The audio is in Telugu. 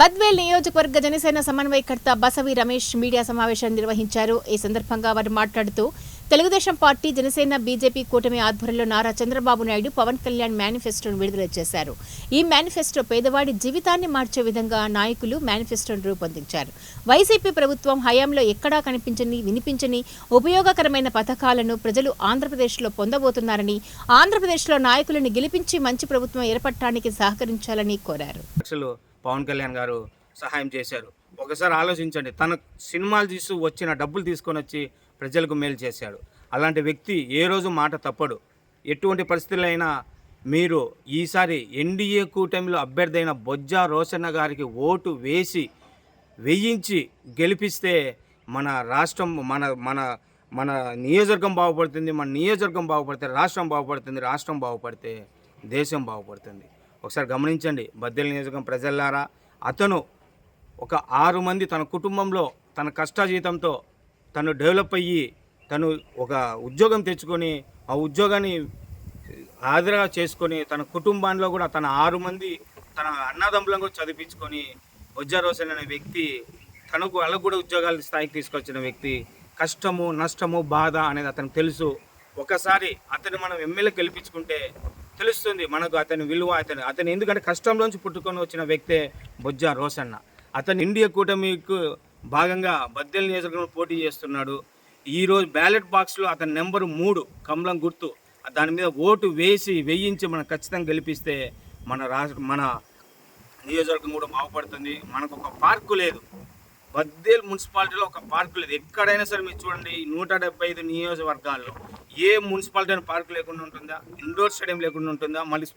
బద్వేల్ నియోజకవర్గ జనసేన సమన్వయకర్త బసవి రమేష్ మీడియా సమావేశం నిర్వహించారు. ఈ సందర్భంగా వారు మాట్లాడుతూ తెలుగుదేశం పార్టీ జనసేన బీజేపీ కూటమి ఆధ్వర్యంలో నారా చంద్రబాబు నాయుడు పవన్ కళ్యాణ్ మేనిఫెస్టోను విడుదల చేశారు. ఈ మేనిఫెస్టో పేదవాడి జీవితాన్ని మార్చే విధంగా నాయకులు మేనిఫెస్టోను రూపొందించారు. వైసీపీ ప్రభుత్వం హయాంలో ఎక్కడా కనిపించని వినిపించని ఉపయోగకరమైన పథకాలను ప్రజలు ఆంధ్రప్రదేశ్లో పొందబోతున్నారని ఆంధ్రప్రదేశ్లో నాయకులను గెలిపించి మంచి ప్రభుత్వం ఏర్పడటానికి సహకరించాలని కోరారు. పవన్ కళ్యాణ్ గారు సహాయం చేశారు. ఒకసారి ఆలోచించండి. తన సినిమాలు తీస్తూ వచ్చిన డబ్బులు తీసుకొని వచ్చి ప్రజలకు మేలు చేశాడు. అలాంటి వ్యక్తి ఏ రోజు మాట తప్పడు. ఎటువంటి పరిస్థితులైనా మీరు ఈసారి ఎన్డీఏ కూటమిలో అభ్యర్థి అయిన బొజ్జా రోషన్న గారికి ఓటు వేసి వేయించి గెలిపిస్తే మన రాష్ట్రం మన మన మన నియోజకవర్గం బాగుపడుతుంది మన నియోజకవర్గం బాగుపడితే రాష్ట్రం బాగుపడుతుంది రాష్ట్రం బాగుపడితే దేశం బాగుపడుతుంది. ఒకసారి గమనించండి. బద్దెల నియోజకం ప్రజల్లారా అతను ఒక ఆరు మంది తన కుటుంబంలో తన కష్టాజీతంతో తను డెవలప్ అయ్యి తను ఒక ఉద్యోగం తెచ్చుకొని ఆ ఉద్యోగాన్ని ఆదరగా చేసుకొని తన కుటుంబంలో కూడా తన ఆరు మంది తన అన్నదమ్ములను కూడా చదివించుకొని బొజ్జా అనే వ్యక్తి తనకు వాళ్ళకు కూడా ఉద్యోగాల స్థాయికి తీసుకొచ్చిన వ్యక్తి కష్టము నష్టము బాధ అనేది అతనికి తెలుసు. ఒకసారి అతను మనం ఎమ్మెల్యే గెలిపించుకుంటే తెలుస్తుంది మనకు అతని విలువ అతను అతను ఎందుకంటే కష్టంలోంచి పుట్టుకొని వచ్చిన వ్యక్తే బొజ్జా రోషన్న అతను ఇండియా కూటమికు భాగంగా బద్దెల నియోజకవర్గంలో పోటీ చేస్తున్నాడు. ఈరోజు బ్యాలెట్ బాక్స్లో అతని నెంబరు మూడు కమలం గుర్తు. దాని మీద ఓటు వేసి వేయించి మనం ఖచ్చితంగా గెలిపిస్తే మన రాష్ట్ర మన నియోజకవర్గం కూడా బాగుపడుతుంది. మనకు ఒక పార్కు లేదు. బద్దేల్ మున్సిపాలిటీలో ఒక పార్కు లేదు. ఎక్కడైనా సరే మీరు చూడండి నూట డెబ్బై ఐదు నియోజకవర్గాల్లో ఏ మున్సిపాలిటీ అయిన పార్కు లేకుండా ఉంటుందా? ఇండోర్ స్టేడియం లేకుండా ఉంటుందా? మళ్ళీ